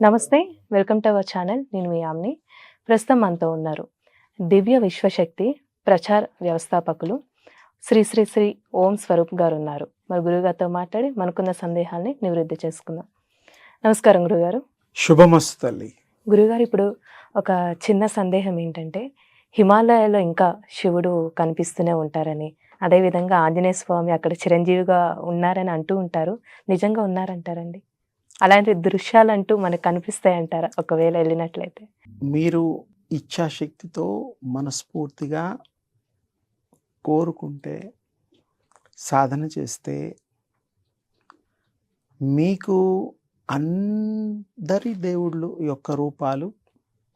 నమస్తే welcome to our channel. నేను మీ omni. ప్రస్తుతం మనతో ఉన్నారు దివ్య విశ్వశక్తి ప్రచార వ్యవస్థాపకులు శ్రీ శ్రీ శ్రీ ఓం స్వరూప్ గారు ఉన్నారు. మరి గురుగారితో మాట్లాడి మనకున్న సందేహాల్ని నివృత్తి చేసుకుందాం. నమస్కారం గురుగారు శుభమస్తు తల్లి. గురుగారు ఇప్పుడు ఒక చిన్న సందేహం ఏంటంటే హిమాలయాలో ఇంకా శివుడు కనిపిస్తూనే ఉంటారని అదేవిధంగా ఆంజనేయ స్వామి అక్కడ చిరంజీవిగా ఉన్నారని అంటూ ఉంటారు. నిజంగా ఉన్నారంటారండి? అలాంటి దృశ్యాలు అంటూ మనకు కనిపిస్తాయి అంటారా ఒకవేళ వెళ్ళినట్లయితే మీరు ఇచ్ఛాశక్తితో మనస్ఫూర్తిగా కోరుకుంటే సాధన చేస్తే మీకు అందరి దేవుళ్ళు యొక్క రూపాలు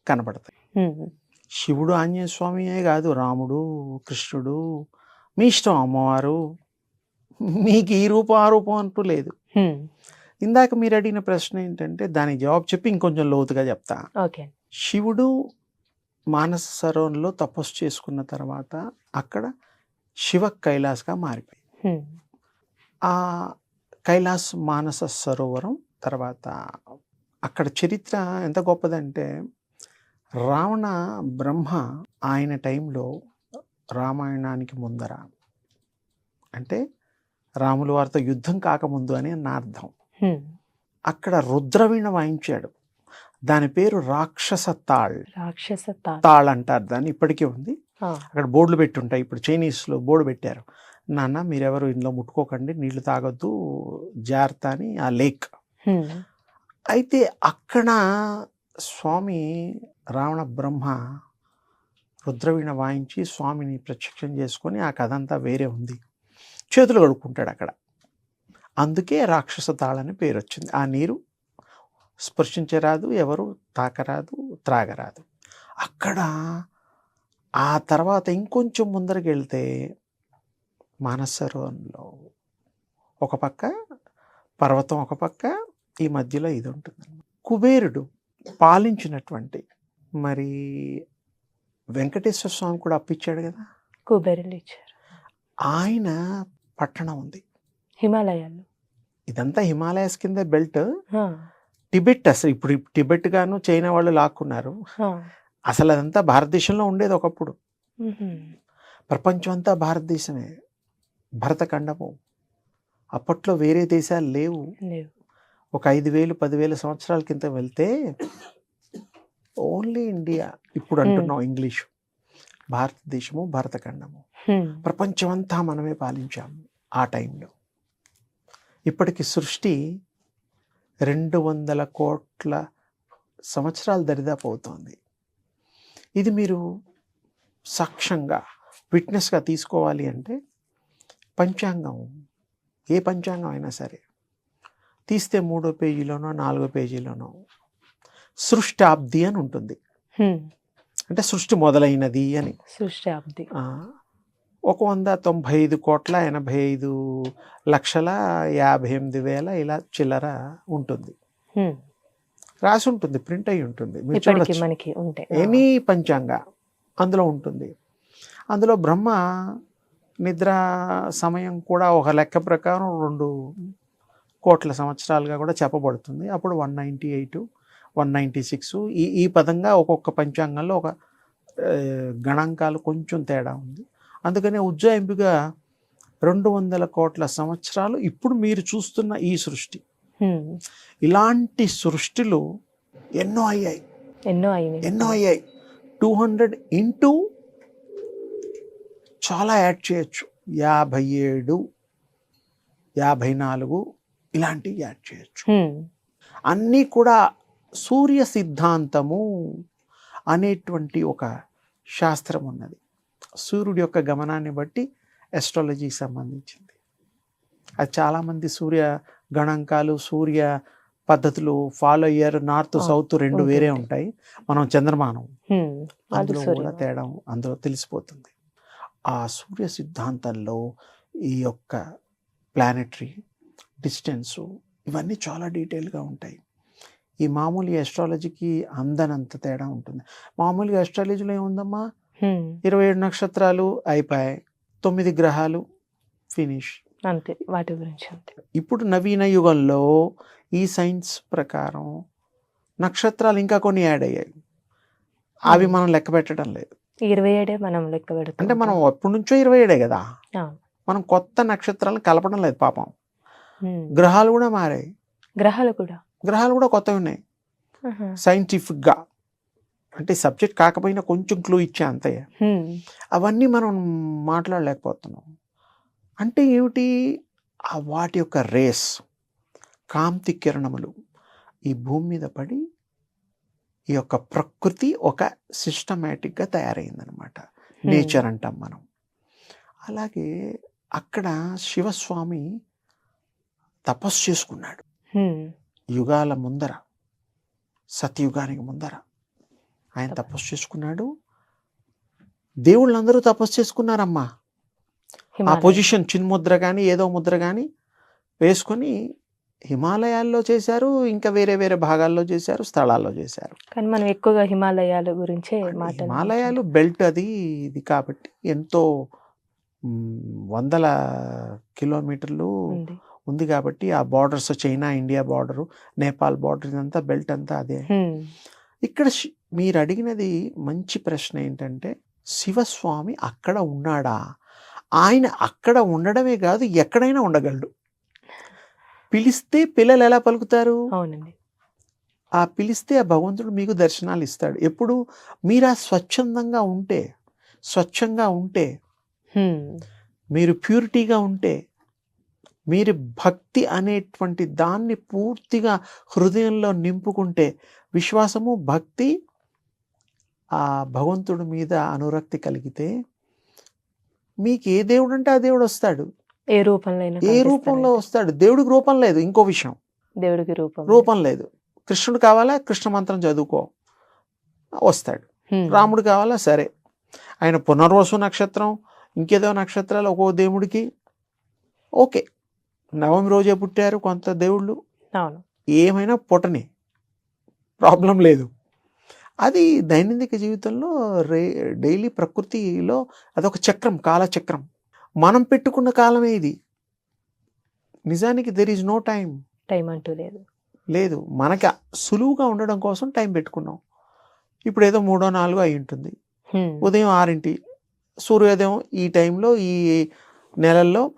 కనపడతాయి హ్మ్. శివుడు ఆంజనేయ స్వామియే కాదు రాముడు కృష్ణుడు మీ ఇష్టం అమ్మవారు మీకు ఈ రూపం ఆ రూపం అంటూ లేదు. ఇందాక మీరు అడిగిన ప్రశ్న ఏంటంటే దానికి జవాబు చెప్పి ఇంకొంచెం లోతుగా చెప్తా ఓకే శివుడు మానస సరోవరంలో తపస్సు చేసుకున్న తర్వాత అక్కడ శివ కైలాస్గా మారిపోయింది. ఆ కైలాస్ మానస సరోవరం తర్వాత అక్కడ చరిత్ర ఎంత గొప్పదంటే రావణ బ్రహ్మ ఆయన టైంలో రామాయణానికి ముందర అంటే రాముల వారితో యుద్ధం కాకముందు అని నా అర్థం. అక్కడ రుద్రవీణ వాయించాడు. దాని పేరు రాక్షస తాళ్. రాక్షస తాళ్. అంటారు దాన్ని ఇప్పటికీ ఉంది. అక్కడ బోర్డులు పెట్టి ఉంటాయి ఇప్పుడు చైనీస్లో బోర్డు పెట్టారు. నాన్న మీరెవరు? ఇందులో ముట్టుకోకండి నీళ్ళు తాగొద్దు జాగ్రత్త అని ఆ లేక్. అయితే అక్కడ స్వామి రావణ బ్రహ్మ రుద్రవీణ వాయించి స్వామిని ప్రత్యక్షం చేసుకొని ఆ కథ అంతా వేరే ఉంది. చేతులు కడుక్కుంటాడు అక్కడ. అందుకే రాక్షస తాళని పేరు వచ్చింది ఆ నీరు స్పృశించరాదు ఎవరు తాకరాదు త్రాగరాదు. అక్కడ ఆ తర్వాత ఇంకొంచెం ముందరికి వెళ్తే మానసరోవరంలో ఒక పక్క పర్వతం ఒక పక్క ఈ మధ్యలో ఇది ఉంటుంది కుబేరుడు పాలించినటువంటి మరి వెంకటేశ్వర స్వామి కూడా అప్పించాడు కదా? కుబేరులు ఇచ్చారు ఆయన పట్టణం ఉంది. హిమాలయాల్లో. ఇదంతా హిమాలయస్ కింద బెల్ట్. టిబెట్ అసలు ఇప్పుడు టిబెట్ గాను చైనా వాళ్ళు లాక్కున్నారు. అసలు అదంతా భారతదేశంలో ఉండేది ఒకప్పుడు. ప్రపంచం అంతా భారతదేశమే. భరతఖండము అప్పట్లో వేరే దేశాలు లేవు. లేవు. ఒక ఐదు వేలు పదివేల సంవత్సరాల కింద వెళ్తే ఓన్లీ ఇండియా. ఇప్పుడు అంటున్నాం ఇంగ్లీష్. భారతదేశము భరతఖండము. ప్రపంచం అంతా మనమే పాలించాము ఆ టైంలో. ఇప్పటికి సృష్టి రెండు వందల కోట్ల సంవత్సరాల దరిదాపు అవుతోంది. ఇది మీరు సాక్ష్యంగా విట్నెస్గా తీసుకోవాలి అంటే పంచాంగం ఏ పంచాంగం అయినా సరే. తీస్తే మూడో పేజీలోనో నాలుగో పేజీలోనో. సృష్టాబ్ది అని ఉంటుంది. అంటే సృష్టి మొదలైనది అని. సృష్టి అబ్ది ఆ, ఒక వంద తొంభై ఐదు కోట్ల ఎనభై ఐదు లక్షల యాభై ఎనిమిది వేల ఇలా చిల్లర ఉంటుంది. రాసి ఉంటుంది ప్రింట్ అయి ఉంటుంది. మీరు చూడొచ్చు. ఎనీ పంచాంగ అందులో ఉంటుంది. అందులో బ్రహ్మ నిద్ర సమయం కూడా ఒక లెక్క ప్రకారం రెండు కోట్ల సంవత్సరాలుగా కూడా చెప్పబడుతుంది. అప్పుడు one ninety eight one ninety six ఈ ఈ పదంగా ఒక్కొక్క పంచాంగంలో ఒక గణాంకాలు కొంచెం తేడా ఉంది. అందుకనే ఉజ్జాయింపుగా రెండు వందల కోట్ల సంవత్సరాలు ఇప్పుడు మీరు చూస్తున్న ఈ సృష్టి. ఇలాంటి సృష్టిలు ఎన్నో అయ్యాయి. ఎన్నో అయినాయి. ఎన్నో అయ్యాయి. టూ హండ్రెడ్ ఇంటూ చాలా యాడ్ చేయొచ్చు. యాభై ఏడు యాభై నాలుగు ఇలాంటివి యాడ్ చేయొచ్చు. అన్నీ కూడా సూర్య సిద్ధాంతము అనేటువంటి ఒక శాస్త్రం ఉన్నది. సూర్యుడి యొక్క గమనాన్ని బట్టి ఎస్ట్రాలజీకి సంబంధించింది. అది చాలామంది సూర్య గణాంకాలు సూర్య పద్ధతులు ఫాలో అయ్యారు. నార్త్ సౌత్ రెండు వేరే. ఉంటాయి. మనం చంద్రమానం. అందులో కూడా. తేడా అందులో తెలిసిపోతుంది. ఆ సూర్య సిద్ధాంతంలో ఈ యొక్క ప్లానెటరీ డిస్టెన్సు ఇవన్నీ చాలా డీటెయిల్గా ఉంటాయి. ఈ మామూలు ఎస్ట్రాలజీకి అందనంత తేడా ఉంటుంది. మామూలుగా ఎస్ట్రాలజీలో ఏముందమ్మా. ఇరవై ఏడు నక్షత్రాలు అయిపోయాయి తొమ్మిది గ్రహాలు ఫినిష్. అంతే వాటి గురించి అంతే. ఇప్పుడు నవీన యుగంలో ఈ సైన్స్ ప్రకారం నక్షత్రాలు ఇంకా కొన్ని యాడ్ అయ్యాయి. అవి. మనం లెక్క పెట్టడం లేదు. ఇరవై ఏడే మనం లెక్క పెడుతున్నాం అంటే మనం ఎప్పటి నుంచో ఇరవై ఏడే కదా. మనం కొత్త నక్షత్రాలను కలపడం లేదు పాపం. గ్రహాలు కూడా మారాయి. గ్రహాలు కూడా. గ్రహాలు కూడా కొత్తవి ఉన్నాయి. సైంటిఫిక్గా అంటే సబ్జెక్ట్ కాకపోయినా కొంచెం క్లూ ఇచ్చా అంతే. అవన్నీ మనం మాట్లాడలేకపోతున్నాం. అంటే ఏమిటి? ఆ వాటి యొక్క రేస్ కాంతి కిరణములు ఈ భూమి మీద పడి ఈ యొక్క ప్రకృతి ఒక సిస్టమేటిక్గా తయారైందనమాట. నేచర్ అంటాం మనం. అలాగే అక్కడ శివస్వామి తపస్సు చేసుకున్నాడు. యుగాల ముందర సత్యయుగానికి ముందర. ఆయన తపస్సు. చేసుకున్నాడు దేవుళ్ళందరూ తపస్సు చేసుకున్నారమ్మా ఆ. పొజిషన్ చిన్ముద్ర కానీ ఏదో ముద్ర కానీ వేసుకొని హిమాలయాల్లో చేశారు ఇంకా వేరే వేరే భాగాల్లో చేశారు స్థలాల్లో చేశారు కానీ మనం ఎక్కువగా హిమాలయాల గురించే హిమాలయాలు బెల్ట్ అది ఇది కాబట్టి ఎంతో వందల కిలోమీటర్లు ఉంది కాబట్టి ఆ borders China India border Nepal border ఇదంతా బెల్ట్ అంతా అదే. ఇక్కడ మీరు అడిగినది మంచి ప్రశ్న ఏంటంటే శివస్వామి అక్కడ ఉన్నాడా? ఆయన అక్కడ ఉండడమే కాదు ఎక్కడైనా ఉండగలడు. పిలిస్తే పిల్లలు ఎలా పలుకుతారు? అవునండి. ఆ పిలిస్తే ఆ భగవంతుడు మీకు దర్శనాలు ఇస్తాడు. ఎప్పుడు? మీరు ఆ స్వచ్ఛందంగా ఉంటే స్వచ్ఛంగా ఉంటే. మీరు ప్యూరిటీగా ఉంటే మీరు భక్తి అనేటువంటి దాన్ని పూర్తిగా హృదయంలో నింపుకుంటే విశ్వాసము భక్తి ఆ భగవంతుడి మీద అనురక్తి కలిగితే మీకు ఏ దేవుడు అంటే ఆ దేవుడు వస్తాడు. ఏ రూపంలో ఏ. రూపంలో వస్తాడు? దేవుడికి రూపం లేదు ఇంకో విషయం. దేవుడికి రూపం రూపం లేదు. కృష్ణుడు కావాలా? కృష్ణ మంత్రం చదువుకో. వస్తాడు. రాముడు కావాలా? సరే. ఆయన పునర్వసు నక్షత్రం ఇంకేదో నక్షత్రాలు ఒక్కో దేవుడికి. ఓకే. నవమి రోజే పుట్టారు కొంత దేవుళ్ళు. ఏమైనా పుట్టని. ప్రాబ్లం లేదు. అది దైనందిక జీవితంలో రే డైలీ ప్రకృతిలో అదొక చక్రం కాలచక్రం. మనం పెట్టుకున్న కాలమే ఇది. నిజానికి there is no time time అంటూ లేదు. లేదు. మనకి సులువుగా ఉండడం కోసం టైం పెట్టుకున్నాం. ఇప్పుడు ఏదో మూడో నాలుగో అయి ఉంటుంది. ఉదయం ఆరింటి సూర్యోదయం ఈ టైంలో ఈ నెలల్లో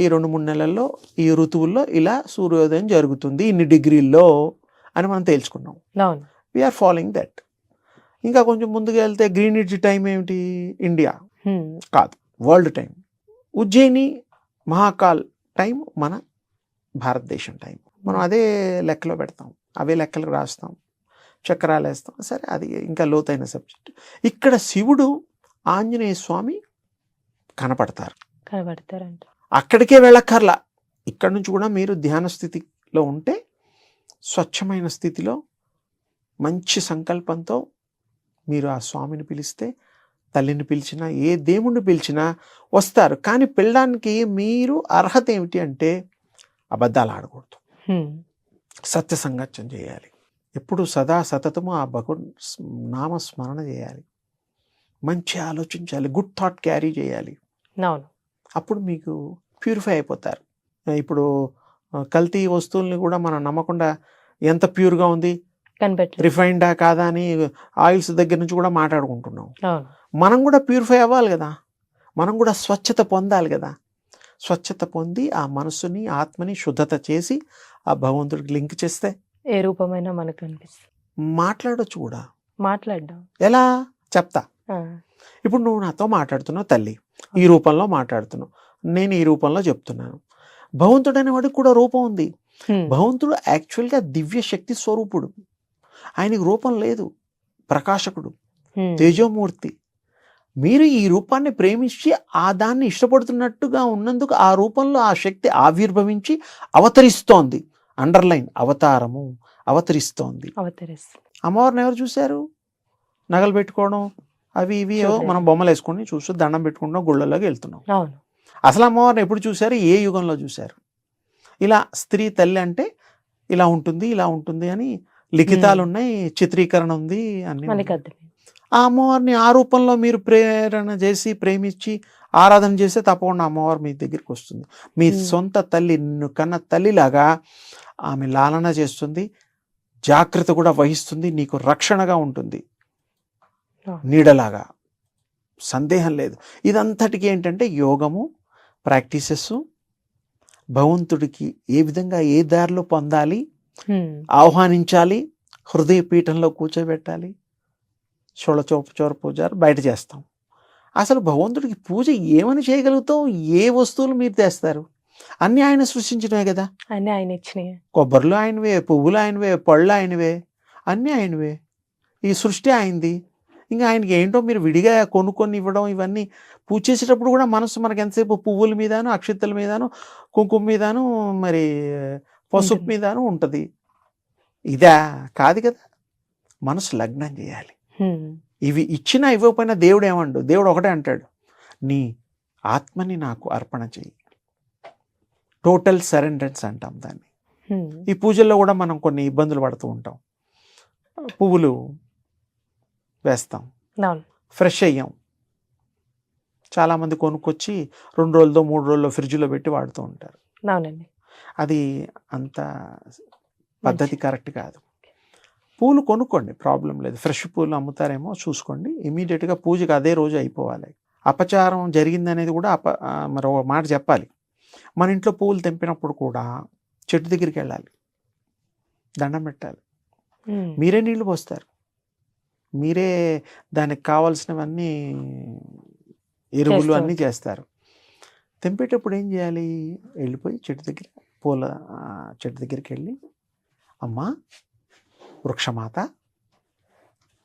ఈ రెండు మూడు నెలల్లో ఈ ఋతువుల్లో ఇలా సూర్యోదయం జరుగుతుంది. ఇన్ని డిగ్రీల్లో అని మనం తేల్చుకున్నాం. వీఆర్ ఫాలోయింగ్ దట్ ఇంకా కొంచెం ముందుకు వెళ్తే గ్రీనిడ్జ్ టైం ఏమిటి? ఇండియా. కాదు world time. Ujjaini Mahakal time మన భారతదేశం టైం. మనం అదే లెక్కలో పెడతాం. అవే లెక్కలు రాస్తాం. చక్రాలు వేస్తాం. సరే అది ఇంకా లోతైన సబ్జెక్ట్. ఇక్కడ శివుడు ఆంజనేయ స్వామి కనపడతారు. కనబడతారంట. అక్కడికే వెళ్ళక్కర్లా. ఇక్కడ నుంచి కూడా మీరు ధ్యాన స్థితిలో ఉంటే స్వచ్ఛమైన స్థితిలో మంచి సంకల్పంతో మీరు ఆ స్వామిని పిలిస్తే తల్లిని పిలిచినా ఏ దేవుణ్ణి పిలిచినా వస్తారు. కానీ పిల్లడానికి మీరు అర్హత ఏమిటి అంటే అబద్ధాలు ఆడకూడదు. సత్య సంగత్యం చేయాలి. ఎప్పుడు సదా సతతము ఆ భగవన్ నామ స్మరణ చేయాలి. మంచి ఆలోచించాలి. గుడ్ థాట్ క్యారీ చేయాలి. అవును. అప్పుడు మీకు ప్యూరిఫై అయిపోతారు. ఇప్పుడు కల్తీ వస్తువుల్ని కూడా మనం నమ్మకుండా ఎంత ప్యూర్గా ఉంది? కనిపెట్టలేదు. రిఫైన్డా కాదా అని ఆయిల్స్ దగ్గర నుంచి కూడా మాట్లాడుకుంటున్నాం. మనం కూడా ప్యూరిఫై అవ్వాలి కదా. మనం కూడా స్వచ్ఛత పొందాలి కదా. స్వచ్ఛత పొంది ఆ మనసుని ఆత్మని శుద్ధత చేసి ఆ భగవంతుడికి లింక్ చేస్తే ఏ రూపమైనా మనకు కనిపిస్తుంది మాట్లాడొచ్చు కూడా. మాట్లాడడం ఎలా? చెప్తా. ఇప్పుడు నువ్వు నాతో మాట్లాడుతున్నావు తల్లి. ఈ రూపంలో మాట్లాడుతున్నావు. నేను ఈ రూపంలో చెప్తున్నాను. భగవంతుడు అనేవాడికి కూడా రూపం ఉంది. భగవంతుడు యాక్చువల్గా దివ్య శక్తి స్వరూపుడు. ఆయనకి రూపం లేదు. ప్రకాశకుడు. తేజోమూర్తి. మీరు ఈ రూపాన్ని ప్రేమించి ఆ దాన్ని ఇష్టపడుతున్నట్టుగా ఉన్నందుకు ఆ రూపంలో ఆ శక్తి ఆవిర్భవించి అవతరిస్తోంది. అండర్లైన్ అవతారము అవతరిస్తోంది. అమ్మవారిని ఎవరు చూశారు? నగలు పెట్టుకోవడం అవి ఇవి. మనం బొమ్మలు వేసుకొని చూస్తూ దండం పెట్టుకుంటాం గుళ్ళలోకి వెళ్తున్నాం. అసలు అమ్మవారిని ఎప్పుడు చూశారు? ఏ యుగంలో చూశారు? ఇలా స్త్రీ తల్లి అంటే ఇలా ఉంటుంది ఇలా ఉంటుంది అని లిఖితాలు ఉన్నాయి చిత్రీకరణ ఉంది అన్ని మనకి ఉన్నాయి. అర్థమైంది ఆ అమ్మవారిని ఆ రూపంలో మీరు ప్రేరణ చేసి ప్రేమించి ఆరాధన చేస్తే తప్పకుండా అమ్మవారు మీ దగ్గరికి వస్తుంది మీ. సొంత తల్లి నిన్ను కన్న తల్లిలాగా ఆమె లాలన చేస్తుంది జాగ్రత్త కూడా వహిస్తుంది నీకు రక్షణగా ఉంటుంది. నీడలాగా సందేహం లేదు ఇదంతటికి ఏంటంటే యోగము ప్రాక్టీసెస్ భగవంతుడికి ఏ విధంగా ఏ దారిలో పొందాలి. ఆహ్వానించాలి హృదయ పీఠంలో కూర్చోబెట్టాలి చోళ చోర పూజ బయట చేస్తాం. అసలు భగవంతుడికి పూజ ఏమని చేయగలుగుతాం? ఏ వస్తువులు మీరు తెస్తారు? అన్నీ ఆయన సృష్టించినవే కదా. అన్నీ ఆయన ఇచ్చినాయి. కొబ్బరిలో ఆయనవే పువ్వులు ఆయనవే పళ్ళు ఆయనవే అన్నీ ఆయనవే. ఈ సృష్టి ఆయనది. ఇంకా ఆయనకి ఏంటో మీరు విడిగా కొనుక్కొని ఇవ్వడం ఇవన్నీ పూజ చేసేటప్పుడు కూడా మనసు మనకి ఎంతసేపు పువ్వుల మీదను అక్షింతల మీదను కుంకుమ మీదను మరి పసుపు. మీదను ఉంటుంది. ఇదా కాదు కదా. మనసు లగ్నం చేయాలి. ఇవి ఇచ్చినా ఇవ్వకపోయినా దేవుడు ఏమండు? దేవుడు ఒకటే అంటాడు. నీ ఆత్మని నాకు అర్పణ చెయ్యి. టోటల్ సరెండరెన్స్ అంటాం దాన్ని. ఈ పూజల్లో కూడా మనం కొన్ని ఇబ్బందులు పడుతూ ఉంటాం. పువ్వులు వేస్తాం. ఫ్రెష్ అయ్యాం. చాలామంది కొనుక్కొచ్చి రెండు రోజులతో మూడు రోజుల్లో ఫ్రిడ్జ్లో పెట్టి వాడుతూ ఉంటారు. అవునండి. అది అంత పద్ధతి కరెక్ట్ కాదు. పూలు కొనుక్కోండి ప్రాబ్లం లేదు. ఫ్రెష్ పూలు అమ్ముతారేమో చూసుకోండి. ఇమీడియట్గా పూజకి అదే రోజు అయిపోవాలి. అపచారం జరిగిందనేది కూడా అప మరి ఒక మాట చెప్పాలి. మన ఇంట్లో పూలు తెంపినప్పుడు కూడా చెట్టు దగ్గరికి వెళ్ళాలి. దండం పెట్టాలి. మీరే నీళ్ళు పోస్తారు. మీరే దానికి కావాల్సినవన్నీ ఎరువులు అన్నీ చేస్తారు. తెంపేటప్పుడు ఏం చేయాలి? వెళ్ళిపోయి చెట్టు దగ్గర పూల చెట్టు దగ్గరికి వెళ్ళి అమ్మా వృక్షమాత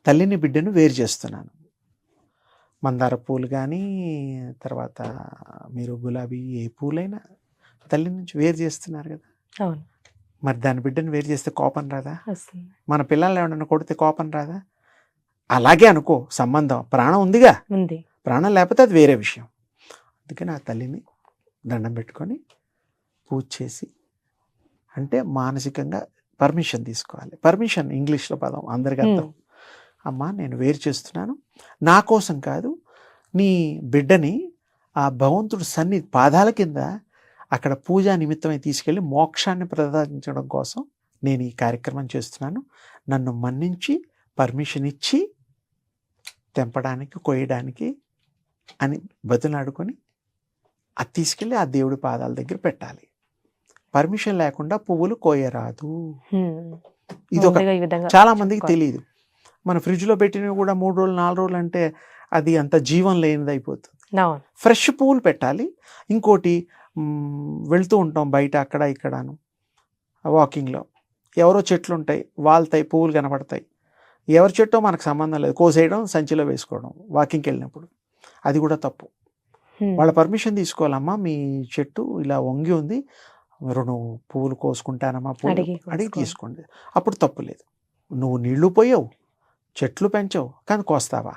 తల్లిని బిడ్డను వేరు చేస్తున్నాను. మందార పూలు కానీ తర్వాత మీరు గులాబీ ఏ పూలైనా తల్లి నుంచి వేరు చేస్తున్నారు కదా? అవును. మరి దాని బిడ్డను వేరు చేస్తే కోపం రాదా? మన పిల్లల్ని ఏమన్నా కొడితే కోపం రాదా? అలాగే అనుకో సంబంధం ప్రాణం ఉందిగా? ఉంది. ప్రాణం లేకపోతే అది వేరే విషయం. అందుకని ఆ తల్లిని దండం పెట్టుకొని పూజ చేసి అంటే మానసికంగా పర్మిషన్ తీసుకోవాలి. పర్మిషన్ ఇంగ్లీష్లో పదం అందరికీ అర్థం. అమ్మా నేను వేరు చేస్తున్నాను. నా కోసం కాదు నీ బిడ్డని ఆ భగవంతుడు సన్ని పాదాల కింద అక్కడ పూజా నిమిత్తమై తీసుకెళ్ళి మోక్షాన్ని ప్రసాదించడం కోసం నేను ఈ కార్యక్రమం చేస్తున్నాను. నన్ను మన్నించి పర్మిషన్ ఇచ్చి తెంపడానికి కొయ్యడానికి అని బతులాడుకొని అది తీసుకెళ్ళి ఆ దేవుడి పాదాల దగ్గర పెట్టాలి. పర్మిషన్ లేకుండా పువ్వులు కోయరాదు. ఇది ఒక చాలా మందికి. తెలియదు మన ఫ్రిడ్జ్లో పెట్టినవి కూడా మూడు రోజులు నాలుగు రోజులు అంటే అది అంత జీవం లేనిది అయిపోతుంది ఫ్రెష్ పువ్వులు పెట్టాలి. ఇంకోటి వెళ్తూ ఉంటాం బయట అక్కడ ఇక్కడను. వాకింగ్లో. ఎవరో చెట్లు ఉంటాయి వాళ్తాయి పువ్వులు కనపడతాయి ఎవరి చెట్టో మనకు సంబంధం లేదు. కోసేయడం సంచిలో వేసుకోవడం వాకింగ్కి వెళ్ళినప్పుడు. అది కూడా తప్పు. వాళ్ళ పర్మిషన్ తీసుకోవాలమ్మా మీ చెట్టు ఇలా వంగి ఉంది రెండు పువ్వులు కోసుకుంటానమ్మా పువ్వులు అడిగి. తీసుకోండి. అప్పుడు తప్పు లేదు. నువ్వు నీళ్ళు పోయావు చెట్లు పెంచావు కానీ కోస్తావా?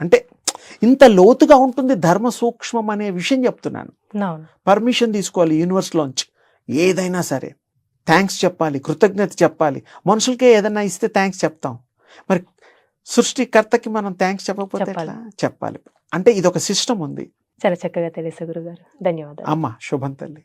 అంటే ఇంత లోతుగా ఉంటుంది ధర్మ సూక్ష్మం అనే విషయం చెప్తున్నాను. పర్మిషన్ తీసుకోవాలి యూనివర్స్లోంచి. ఏదైనా సరే థ్యాంక్స్ చెప్పాలి కృతజ్ఞత చెప్పాలి. మనుషులకే ఏదైనా ఇస్తే థ్యాంక్స్ చెప్తాం. మరి సృష్టికర్తకి మనం థ్యాంక్స్ చెప్పకపోతే చెప్పాలి. అంటే ఇది ఒక సిస్టమ్ ఉంది. చాలా చక్కగా తెలుసు గురుగారు ధన్యవాదాలు. అమ్మ శుభం తల్లి.